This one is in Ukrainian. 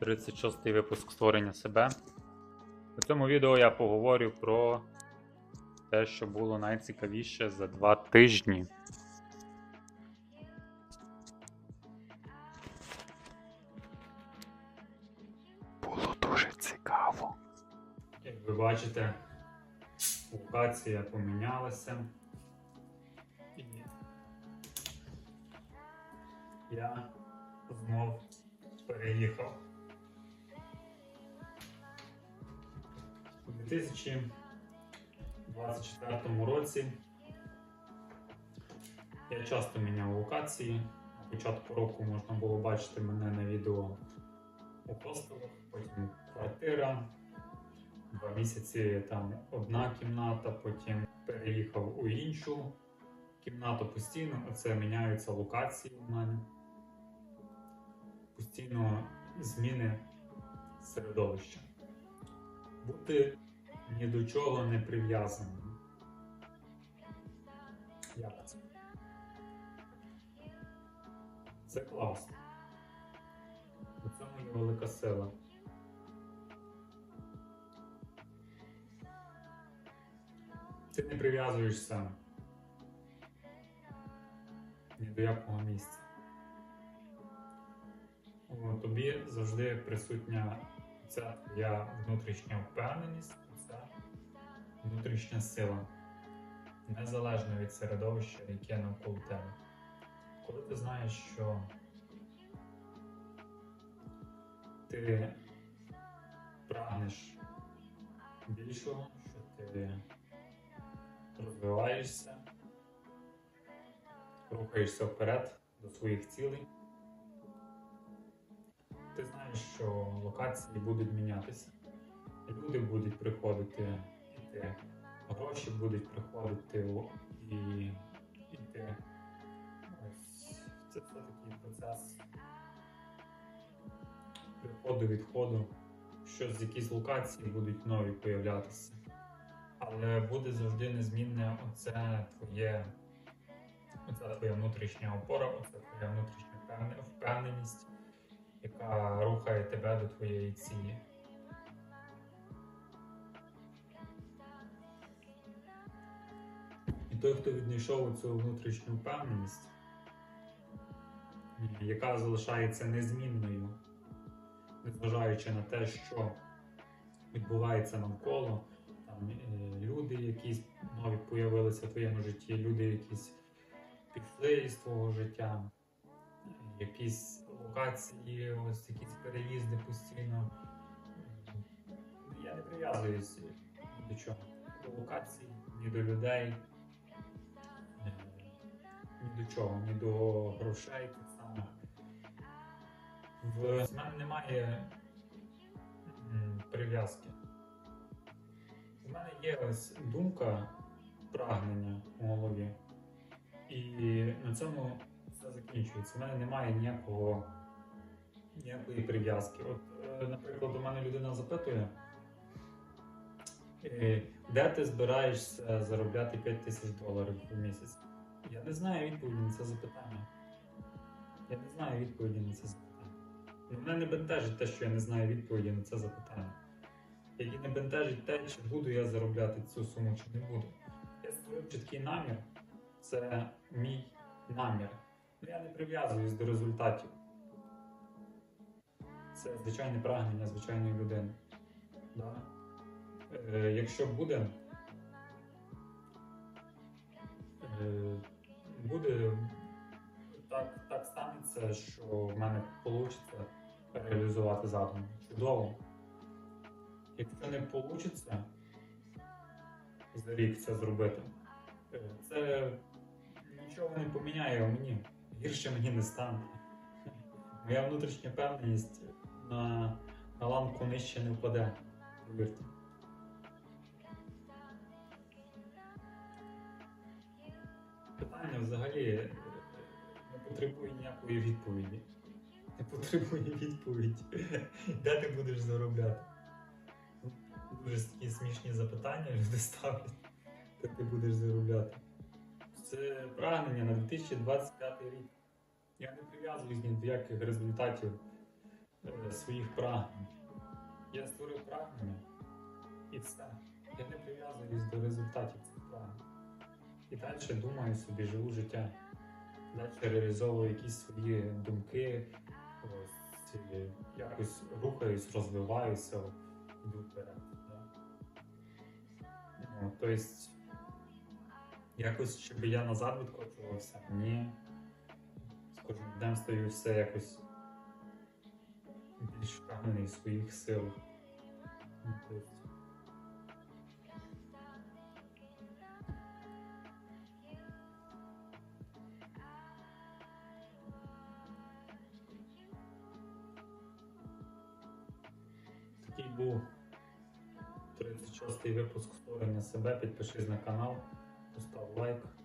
36-й випуск створення себе. У цьому відео я поговорю про те, що було найцікавіше за два тижні. Було дуже цікаво. Як ви бачите, локація помінялася. І я знов переїхав. 2024 році я часто міняв локації. На початку року можна було бачити мене на відео у хостелах, потім квартира. Два місяці там одна кімната, потім переїхав у іншу кімнату постійно. Оце міняються локації у мене. Постійно зміни середовища. Бути ні до чого не прив'язаним. Як це? Це класно. У цьому є велика сила. Ти не прив'язуєшся ні до якого місця. Тобі завжди присутня ця твоя внутрішня впевненість, внутрішня сила, незалежно від середовища, яке навколо тебе. Коли ти знаєш, що ти прагнеш більшого, що ти розвиваєшся, рухаєшся вперед до своїх цілей. Ти знаєш, що локації будуть мінятися, люди будуть приходити іти, гроші будуть приходити і. Ось це все такий процес приходу відходу, що з якісь локації будуть нові появлятися. Але буде завжди незмінне оце твоє, оця твоя внутрішня опора, оця твоя внутрішня впевненість, яка рухає тебе до твоєї цілі. Той, хто віднайшов цю внутрішню впевненість, яка залишається незмінною, незважаючи на те, що відбувається навколо, там е, люди якісь нові появилися в твоєму житті, люди якісь пішли із твого життя, якісь локації, ось якісь переїзди постійно. Я не прив'язуюся ні до чого, до локацій, ні до людей, ні до чого, ні до грошей так само. В мене немає прив'язки. У мене є ось думка, прагнення у голові. І на цьому все закінчується. У мене немає ніякого, ніякої прив'язки. От, е, наприклад, у мене людина запитує, е, де ти збираєшся заробляти 5 тисяч доларів в місяць? Не знаю відповіді на це запитання. Я не знаю відповіді на це запитання. Мене не бентежить те, що я не знаю відповіді на це запитання. Як не бентежить те, чи буду я заробляти цю суму, чи не буду. Я створив чіткий намір. Це мій намір. Ну, Я не прив'язуюсь до результатів. Це звичайне прагнення звичайної людини. Да? Е, якщо буде, е, буде так, так станеться, що в мене вийде реалізувати задум. Чудово. Якщо не вийде за рік це зробити, е, це нічого не поміняє мені. Гірше мені не стане. Моя внутрішня певність на, на ламку нижче не впаде. Повірте. Питання взагалі е, не потребує ніякої відповіді. Не потребує відповіді. Де ти будеш заробляти? Дуже такі смішні запитання люди ставлять, де ти будеш заробляти. Це прагнення на 2025 рік. Я не прив'язуюсь ні до яких результатів е, своїх прагнень. Я створив прагнення і все. Я не прив'язуюсь до результатів цих прагнень. І далі думаю собі, живу життя. Далі реалізовую якісь свої думки, ось, якось рухаюсь, розвиваюся, йду вперед. Тобто, якось, щоб я назад відкочувався, ні. З кожним днем стаю все якось більш впевнений своїх силах. Ну, тобто, був 36-й випуск створення себе. Підпишись на канал, постав лайк.